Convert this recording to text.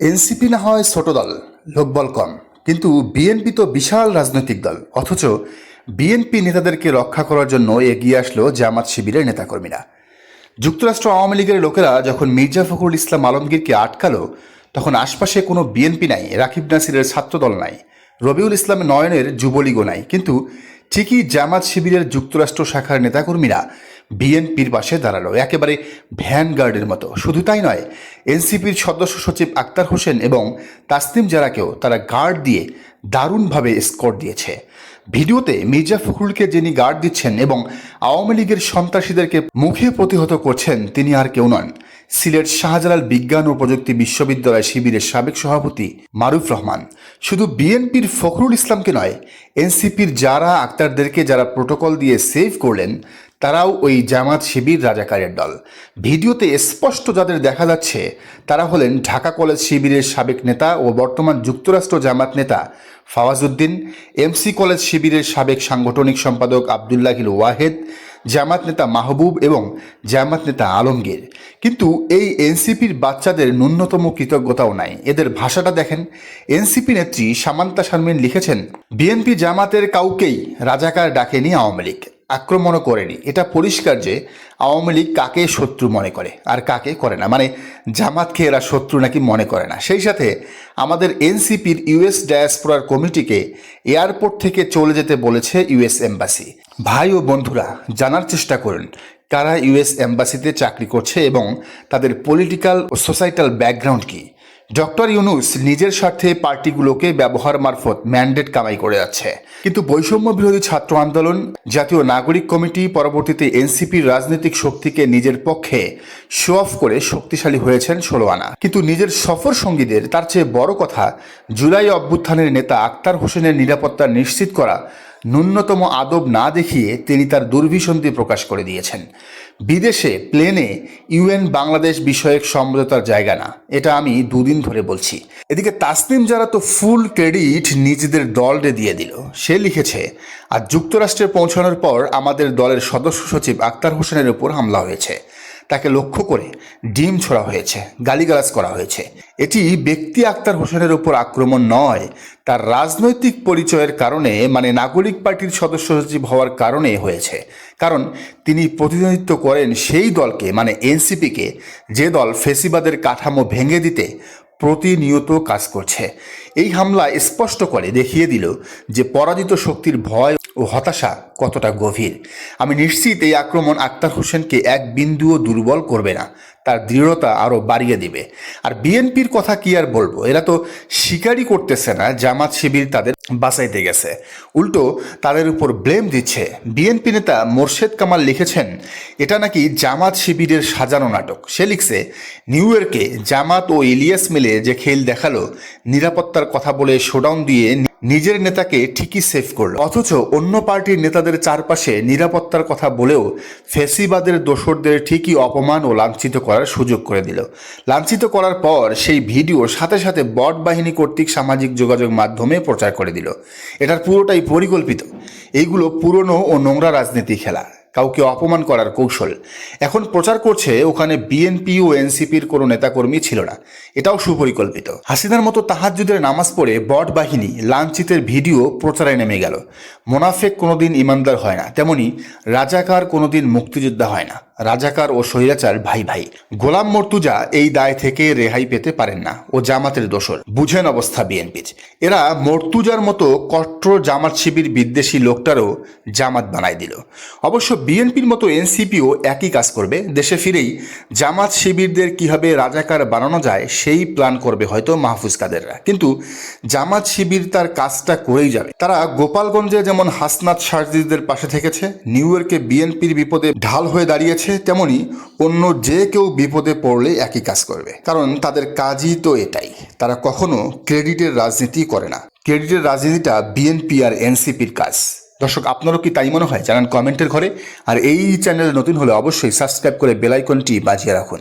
NCP না হয় ছোট দল, লোকবল কম। কিন্তু বিএনপি তো বিশাল রাজনৈতিক দল, অথচ বিএনপি নেতাদেরকে রক্ষা করার জন্য এগিয়ে আসলো জামাত শিবিরের নেতাকর্মীরা। যুক্তরাষ্ট্র আওয়ামী লীগের লোকেরা যখন মির্জা ফখরুল ইসলাম আলমগীরকে আটকালো, তখন আশপাশে কোনো বিএনপি নাই, রাকিব নাসিরের ছাত্রদল নাই, রবিউল ইসলাম নয়নের যুবলীগও নাই। কিন্তু ঠিকই জামাত শিবিরের যুক্তরাষ্ট্র শাখার নেতাকর্মীরা বিএনপির পাশে দাঁড়াল। একেবারে ভ্যানগার্ডের মতো। শুধু তাই নয়, এনসিপির সদস্য সচিব আক্তার হোসেন এবং তাসনিম জারাকেও তারা গার্ড দিয়ে দারুণভাবে স্কোর দিয়েছে। ভিডিওতে মির্জা ফখরুলকে যিনি গার্ড দিচ্ছেন এবং আওয়ামী লীগের সন্ত্রাসীদেরকে মুখে প্রতিহত করছেন, তিনি আর কেউ নন। সিলেট শাহজালাল বিজ্ঞান ও প্রযুক্তি বিশ্ববিদ্যালয় শিবিরের সাবেক সভাপতি মারুফ রহমান। শুধু বিএনপির ফখরুল ইসলামকে নয়, এনসিপির যারা আক্তারদেরকে যারা প্রোটোকল দিয়ে সেভ করলেন তারাও ওই জামাত শিবির রাজাকারের দল। ভিডিওতে স্পষ্ট যাদের দেখা যাচ্ছে, তারা হলেন ঢাকা কলেজ শিবিরের সাবেক নেতা ও বর্তমান যুক্তরাষ্ট্র জামাত নেতা ফাওয়াজউদ্দিন এমসি কলেজ শিবিরের সাবেক সাংগঠনিক সম্পাদক আবদুল্লাহিল ওয়াহেদ, জামাত নেতা মাহবুব এবং জামাত নেতা আলমগীর। কিন্তু এই এনসিপির বাচ্চাদের ন্যূনতম কৃতজ্ঞতাও নাই। এদের ভাষাটা দেখেন, এনসিপি নেত্রী সামান্তা শারমিন লিখেছেন, বিএনপি জামাতের কাউকেই রাজাকার ডাকেনি আওয়ামী লীগ। আক্রমণও করেনি। এটা পরিষ্কার যে আওয়ামী লীগ কাকে শত্রু মনে করে আর কাকে করে না। মানে জামাতকে এরা শত্রু নাকি মনে করে না। সেই সাথে আমাদের এনসিপির ইউএস ডায়াসপোরার কমিটিকে এয়ারপোর্ট থেকে চলে যেতে বলেছে ইউএস এম্বাসি। ভাই ও বন্ধুরা, জানার চেষ্টা করুন, কারা ইউএস এম্বাসিতে চাকরি করছে এবং তাদের পলিটিক্যাল ও সোসাইটাল ব্যাকগ্রাউন্ড কী? ডক্টর ইউনুস নিজের স্বার্থে পার্টিগুলোকে ব্যবহার মারফত ম্যান্ডেট কামাই করে যাচ্ছে। কিন্তু বৈষম্য বিরোধী ছাত্র আন্দোলন, জাতীয় নাগরিক কমিটি, পরবর্তীতে এনসিপির রাজনৈতিক শক্তিকে নিজের পক্ষে শো অফ করে শক্তিশালী হয়েছেন ষোলো আনা কিন্তু নিজের সফর সঙ্গীদের, তার চেয়ে বড় কথা, জুলাই অভ্যুত্থানের নেতা আক্তার হোসেনের নিরাপত্তা নিশ্চিত করা ন্যূনতম আদব না দেখিয়ে তিনি তার দুর্ভিসন্ধি প্রকাশ করে দিয়েছেন। বিদেশে, প্লেনে ইউএন বাংলাদেশ বিষয়ক সমঝোতার জায়গা না, এটা আমি দুদিন ধরে বলছি। এদিকে তাসনিম যারা তো ফুল ক্রেডিট নিজেদের দলরে দিয়ে দিল। সে লিখেছে আর যুক্তরাষ্ট্রে পৌঁছানোর পর আমাদের দলের সদস্য সচিব আক্তার হোসেনের উপর হামলা হয়েছে। তাকে লক্ষ্য করে ডিম ছোড়া হয়েছে, গালিগালাজ করা হয়েছে। এটি ব্যক্তি আক্তার হোসেনের উপর আক্রমণ নয়, তার রাজনৈতিক পরিচয়ের কারণে মানে নাগরিক পার্টির সদস্য সচিব হওয়ার কারণে হয়েছে। কারণ তিনি প্রতিনিধিত্ব করেন সেই দলকে মানে এনসিপিকে, যে দল ফেসিবাদের কাঠামো ভেঙে দিতে প্রতিনিয়ত কাজ করছে। এই হামলা স্পষ্ট করে দেখিয়ে দিল যে পরাজিত শক্তির ভয় ও হতাশা কতটা গভীর? আমি নিশ্চিত এই আক্রমণ আক্তার হোসেনকে এক বিন্দুও দুর্বল করবে না। তার দৃঢ়তা আরও বাড়িয়ে দিবে। আর বিএনপির কথা কি আর বলব? এরা তো স্বীকারই করতেছে না, জামাত শিবির তাদের বাঁচাইতে গেছে। উল্টো তাদের উপর ব্লেম দিচ্ছে। বিএনপি নেতা মোর্শেদ কামাল লিখেছেন, এটা নাকি জামাত শিবিরের সাজানো নাটক। সে লিখছে, নিউ ইয়র্কে জামাত ও ইলিয়াস মিলে যে খেল দেখাল, নিরাপত্তার কথা বলে শোডাউন দিয়ে নিজের নেতাকে ঠিকই সেভ করল। অথচ অন্য পার্টির নেতাদের চারপাশে নিরাপত্তার কথা বলেও ফেসিবাদের দোসরদের ঠিকই অপমান ও লাঞ্ছিত করার সুযোগ করে দিল। লাঞ্ছিত করার পর সেই ভিডিও সাথে সাথে বট বাহিনী কর্তৃক সামাজিক যোগাযোগ মাধ্যমে প্রচার করে দিল। এটার পুরোটাই পরিকল্পিত। এইগুলো পুরনো ও নোংরা রাজনীতি খেলা। কাউকে অপমান করার কৌশল। এখন প্রচার করছে ওখানে বিএনপি ও এনসিপির কোনো নেতাকর্মী ছিল না। এটাও সুপরিকল্পিত। হাসিনার মতো তাহাজুদের নামাজ পড়ে বট বাহিনী লাঞ্ছিতের ভিডিও প্রচারে নেমে গেল। মোনাফেক কোনোদিন ইমানদার হয় না। তেমনি রাজাকার কোনোদিন মুক্তিযোদ্ধা হয় না। রাজাকার ও স্বৈরাচার ভাই ভাই। গোলাম মর্তুজা এই দায় থেকে রেহাই পেতে পারেন না ও জামাতের দোসর বুঝেন অবস্থা বিএনপির। এরা মর্তুজার মতো কট্টর জামাত শিবির বিদ্বেষী লোকটারও জামাত বানায় দিল। অবশ্য বিএনপির মতো এনসিপিও একই কাজ করবে। দেশে ফিরেই জামাত শিবিরদের কীভাবে রাজাকার বানানো যায় সেই প্ল্যান করবে হয়তো মাহফুজ কাদেররা। কিন্তু জামাত শিবির তার কাজটা করেই যাবে। তারা গোপালগঞ্জে যেমন হাসনাত সার্জিদের পাশে থেকেছে, নিউ ইয়র্কে বিএনপির বিপদে ঢাল হয়ে দাঁড়িয়েছে তেমনি অন্য যে কেউ বিপদে পড়লে একই কাজ করবে। কারণ তাদের কাজই তো এটাই। তারা কখনো ক্রেডিটের রাজনীতি করে না। ক্রেডিটের রাজনীতিটা বিএনপি আর এনসিপির কাজ। দর্শক, আপনারও কি তাই মনে হয়? জানান কমেন্টের ঘরে। আর এই চ্যানেলে নতুন হলে অবশ্যই সাবস্ক্রাইব করে বেলাইকনটি বাজিয়ে রাখুন।